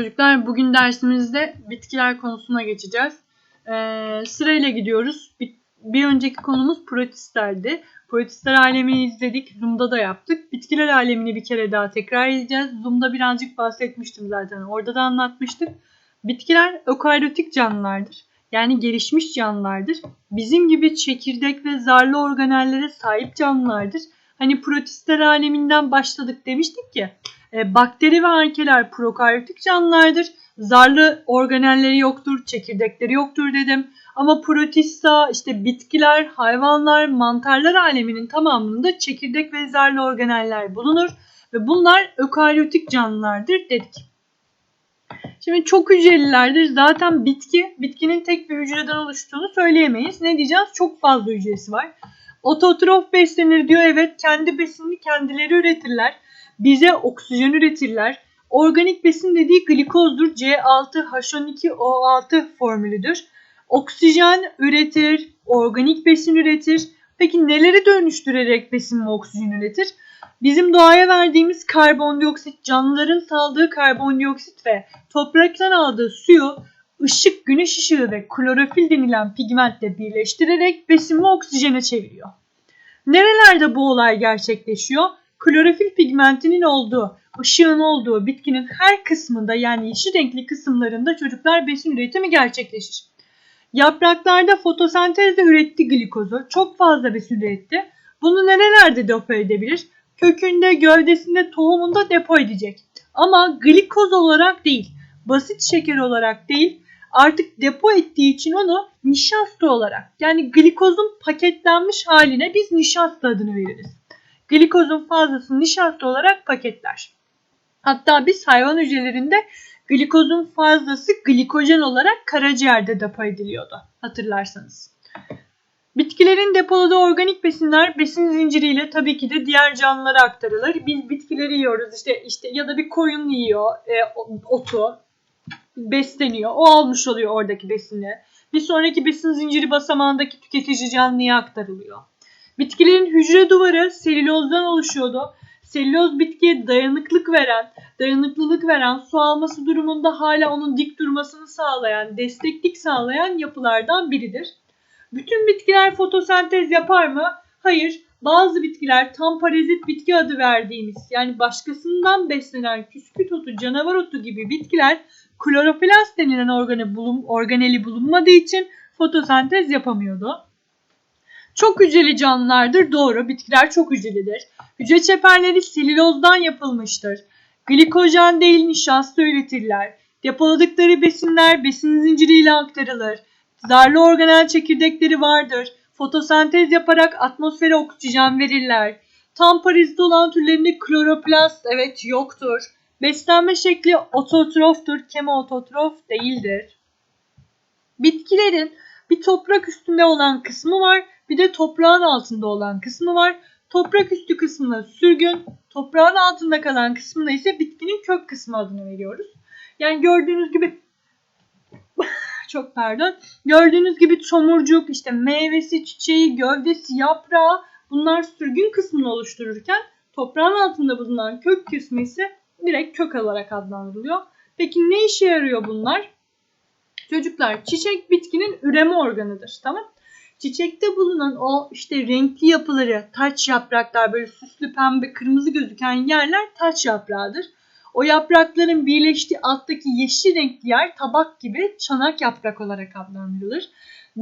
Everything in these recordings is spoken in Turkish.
Çocuklar bugün dersimizde bitkiler konusuna geçeceğiz. Ee, sırayla gidiyoruz. Bir, bir önceki konumuz protistlerdi. Protistler alemini izledik. Zoom'da da yaptık. Bitkiler alemini bir kere daha tekrar edeceğiz. Zoom'da birazcık bahsetmiştim zaten. Orada da anlatmıştık. Bitkiler ökaryotik canlılardır. Yani gelişmiş canlılardır. Bizim gibi çekirdek ve zarlı organellere sahip canlılardır. Hani protistler aleminden başladık demiştik ki. E, bakteri ve arkeler prokaryotik canlılardır. Zarlı organelleri yoktur, çekirdekleri yoktur dedim. Ama protista, işte bitkiler, hayvanlar, mantarlar aleminin tamamında çekirdek ve zarlı organeller bulunur. Ve bunlar ökaryotik canlılardır dedik. Şimdi çok hücrelilerdir. Zaten bitki, bitkinin tek bir hücreden oluştuğunu söyleyemeyiz. Ne diyeceğiz? Çok fazla hücresi var. Ototrof beslenir diyor. Evet kendi besinini kendileri üretirler bize oksijen üretirler. Organik besin dediği glikozdur. C6H12O6 formülüdür. Oksijen üretir, organik besin üretir. Peki neleri dönüştürerek besin ve oksijen üretir? Bizim doğaya verdiğimiz karbondioksit, canlıların saldığı karbondioksit ve topraktan aldığı suyu ışık, güneş ışığı ve klorofil denilen pigmentle birleştirerek besin ve oksijene çeviriyor. Nerelerde bu olay gerçekleşiyor? Klorofil pigmentinin olduğu, ışığın olduğu bitkinin her kısmında yani yeşil renkli kısımlarında çocuklar besin üretimi gerçekleşir. Yapraklarda fotosentezle üretti glikozu. Çok fazla besin üretti. Bunu nerelerde depo edebilir? Kökünde, gövdesinde, tohumunda depo edecek. Ama glikoz olarak değil, basit şeker olarak değil, artık depo ettiği için onu nişasta olarak yani glikozun paketlenmiş haline biz nişasta adını veririz glikozun fazlasını nişasta olarak paketler. Hatta biz hayvan hücrelerinde glikozun fazlası glikojen olarak karaciğerde depo ediliyordu hatırlarsanız. Bitkilerin depoladığı organik besinler besin zinciriyle tabii ki de diğer canlılara aktarılır. Biz bitkileri yiyoruz işte işte ya da bir koyun yiyor e, otu besleniyor. O almış oluyor oradaki besini. Bir sonraki besin zinciri basamağındaki tüketici canlıya aktarılıyor. Bitkilerin hücre duvarı selülozdan oluşuyordu. Selüloz bitkiye dayanıklık veren, dayanıklılık veren, su alması durumunda hala onun dik durmasını sağlayan, desteklik sağlayan yapılardan biridir. Bütün bitkiler fotosentez yapar mı? Hayır. Bazı bitkiler tam parazit bitki adı verdiğimiz yani başkasından beslenen küsküt otu, canavar otu gibi bitkiler kloroplast denilen organeli bulunmadığı için fotosentez yapamıyordu. Çok hücreli canlılardır. Doğru. Bitkiler çok hücrelidir. Hücre çeperleri selülozdan yapılmıştır. Glikojen değil nişasta üretirler. Depoladıkları besinler besin zinciriyle aktarılır. Zarlı organel çekirdekleri vardır. Fotosentez yaparak atmosfere oksijen verirler. Tam parazit olan türlerinde kloroplast evet yoktur. Beslenme şekli ototroftur, kemoototrof değildir. Bitkilerin bir toprak üstünde olan kısmı var bir de toprağın altında olan kısmı var. Toprak üstü kısmına sürgün, toprağın altında kalan kısmına ise bitkinin kök kısmı adını veriyoruz. Yani gördüğünüz gibi çok pardon. Gördüğünüz gibi çomurcuk, işte meyvesi, çiçeği, gövdesi, yaprağı bunlar sürgün kısmını oluştururken toprağın altında bulunan kök kısmı ise direkt kök olarak adlandırılıyor. Peki ne işe yarıyor bunlar? Çocuklar çiçek bitkinin üreme organıdır. Tamam? Çiçekte bulunan o işte renkli yapıları, taç yapraklar böyle süslü pembe kırmızı gözüken yerler taç yaprağıdır. O yaprakların birleştiği alttaki yeşil renkli yer tabak gibi çanak yaprak olarak adlandırılır.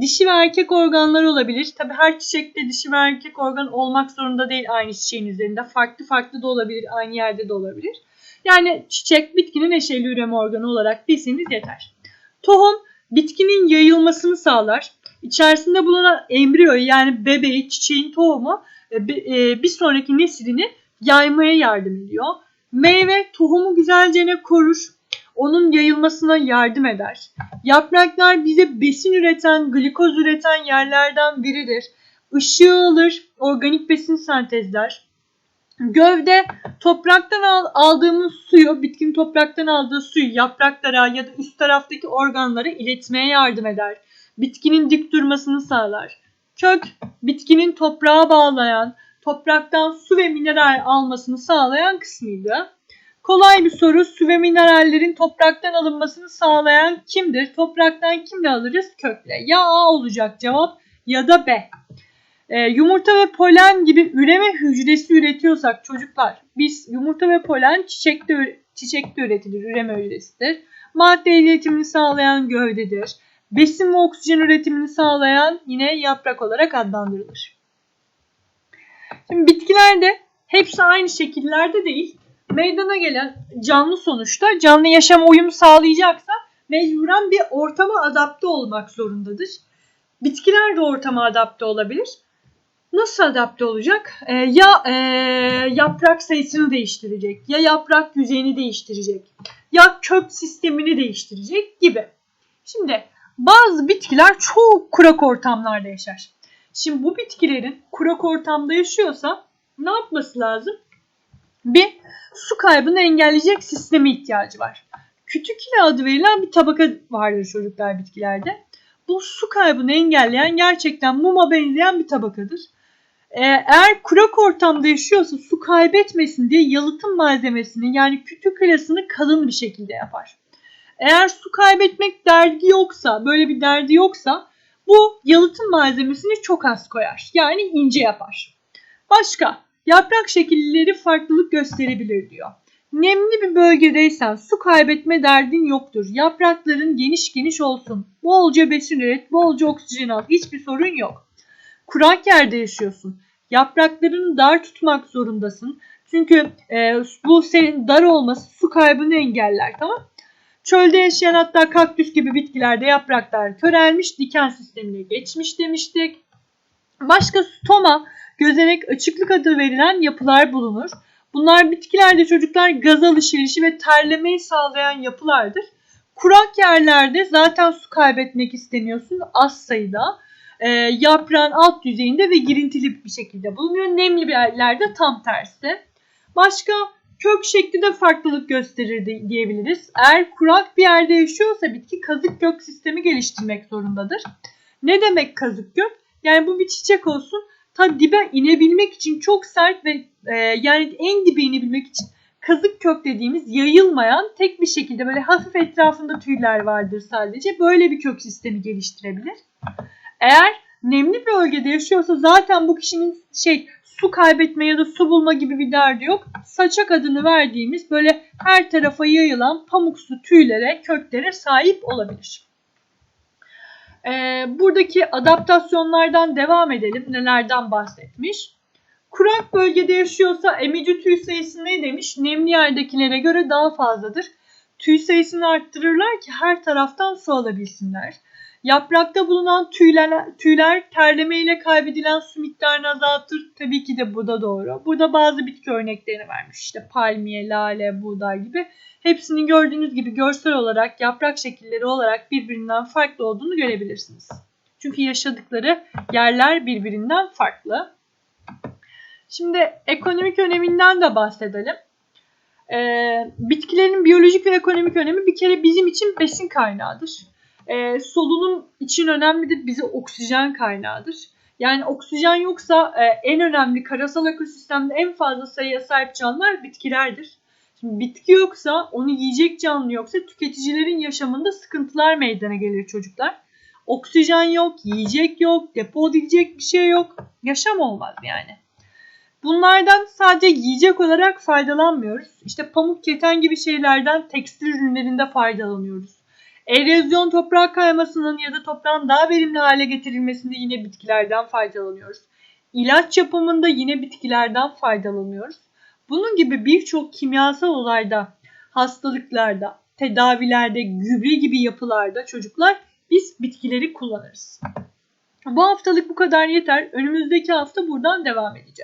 Dişi ve erkek organlar olabilir. Tabi her çiçekte dişi ve erkek organ olmak zorunda değil aynı çiçeğin üzerinde. Farklı farklı da olabilir, aynı yerde de olabilir. Yani çiçek bitkinin eşeli üreme organı olarak bilseniz yeter. Tohum bitkinin yayılmasını sağlar. İçerisinde bulunan embriyo yani bebeği, çiçeğin tohumu e, e, bir sonraki neslini yaymaya yardım ediyor. Meyve tohumu güzelce korur. Onun yayılmasına yardım eder. Yapraklar bize besin üreten, glikoz üreten yerlerden biridir. Işığı alır, organik besin sentezler. Gövde topraktan aldığımız suyu, bitkinin topraktan aldığı suyu yapraklara ya da üst taraftaki organlara iletmeye yardım eder bitkinin dik durmasını sağlar. Kök, bitkinin toprağa bağlayan, topraktan su ve mineral almasını sağlayan kısmıydı. Kolay bir soru. Su ve minerallerin topraktan alınmasını sağlayan kimdir? Topraktan kimle alırız? Kökle. Ya A olacak cevap ya da B. Ee, yumurta ve polen gibi üreme hücresi üretiyorsak çocuklar biz yumurta ve polen çiçekte, çiçekte üretilir. Üreme hücresidir. Madde iletimini sağlayan gövdedir. Besin ve oksijen üretimini sağlayan yine yaprak olarak adlandırılır. Şimdi bitkilerde hepsi aynı şekillerde değil. Meydana gelen canlı sonuçta canlı yaşam uyum sağlayacaksa mecburen bir ortama adapte olmak zorundadır. Bitkiler de ortama adapte olabilir. Nasıl adapte olacak? Ee, ya e, yaprak sayısını değiştirecek, ya yaprak yüzeyini değiştirecek, ya kök sistemini değiştirecek gibi. Şimdi bazı bitkiler çok kurak ortamlarda yaşar. Şimdi bu bitkilerin kurak ortamda yaşıyorsa ne yapması lazım? Bir su kaybını engelleyecek sisteme ihtiyacı var. Kütüküle adı verilen bir tabaka vardır çocuklar bitkilerde. Bu su kaybını engelleyen gerçekten muma benzeyen bir tabakadır. Ee, eğer kurak ortamda yaşıyorsa su kaybetmesin diye yalıtım malzemesini yani kütükülasını kalın bir şekilde yapar. Eğer su kaybetmek derdi yoksa, böyle bir derdi yoksa bu yalıtım malzemesini çok az koyar. Yani ince yapar. Başka, yaprak şekilleri farklılık gösterebilir diyor. Nemli bir bölgedeysen su kaybetme derdin yoktur. Yaprakların geniş geniş olsun. Bolca besin üret, bolca oksijen al. Hiçbir sorun yok. Kurak yerde yaşıyorsun. Yapraklarını dar tutmak zorundasın. Çünkü e, bu senin dar olması su kaybını engeller tamam Çölde yaşayan hatta kaktüs gibi bitkilerde yapraklar körelmiş, diken sistemine geçmiş demiştik. Başka stoma, gözenek, açıklık adı verilen yapılar bulunur. Bunlar bitkilerde çocuklar gaz alışverişi ve terlemeyi sağlayan yapılardır. Kurak yerlerde zaten su kaybetmek istemiyorsun az sayıda. E, yaprağın alt yüzeyinde ve girintili bir şekilde bulunuyor. Nemli bir yerlerde tam tersi. Başka kök şekli de farklılık gösterir diyebiliriz. Eğer kurak bir yerde yaşıyorsa bitki kazık kök sistemi geliştirmek zorundadır. Ne demek kazık kök? Yani bu bir çiçek olsun ta dibe inebilmek için çok sert ve e, yani en dibe inebilmek için kazık kök dediğimiz yayılmayan tek bir şekilde böyle hafif etrafında tüyler vardır sadece. Böyle bir kök sistemi geliştirebilir. Eğer nemli bir bölgede yaşıyorsa zaten bu kişinin şey su kaybetme ya da su bulma gibi bir derdi yok. Saçak adını verdiğimiz böyle her tarafa yayılan pamuksu tüylere, köklere sahip olabilir. Ee, buradaki adaptasyonlardan devam edelim. Nelerden bahsetmiş? Kurak bölgede yaşıyorsa emici tüy sayısı ne demiş? Nemli yerdekilere göre daha fazladır. Tüy sayısını arttırırlar ki her taraftan su alabilsinler. Yaprakta bulunan tüyler, tüyler terleme ile kaybedilen su miktarını azaltır. Tabii ki de bu da doğru. Burada bazı bitki örneklerini vermiş. İşte palmiye, lale, buğday gibi. Hepsinin gördüğünüz gibi görsel olarak, yaprak şekilleri olarak birbirinden farklı olduğunu görebilirsiniz. Çünkü yaşadıkları yerler birbirinden farklı. Şimdi ekonomik öneminden de bahsedelim. Ee, bitkilerin biyolojik ve ekonomik önemi bir kere bizim için besin kaynağıdır. Ee, solunum için önemlidir. Bize oksijen kaynağıdır. Yani oksijen yoksa e, en önemli karasal ekosistemde en fazla sayıya sahip canlılar bitkilerdir. Şimdi bitki yoksa, onu yiyecek canlı yoksa tüketicilerin yaşamında sıkıntılar meydana gelir çocuklar. Oksijen yok, yiyecek yok, depo edilecek bir şey yok. Yaşam olmaz yani. Bunlardan sadece yiyecek olarak faydalanmıyoruz. İşte pamuk, keten gibi şeylerden tekstil ürünlerinde faydalanıyoruz. Erozyon toprak kaymasının ya da toprağın daha verimli hale getirilmesinde yine bitkilerden faydalanıyoruz. İlaç yapımında yine bitkilerden faydalanıyoruz. Bunun gibi birçok kimyasal olayda, hastalıklarda, tedavilerde, gübre gibi yapılarda çocuklar biz bitkileri kullanırız. Bu haftalık bu kadar yeter. Önümüzdeki hafta buradan devam edeceğiz.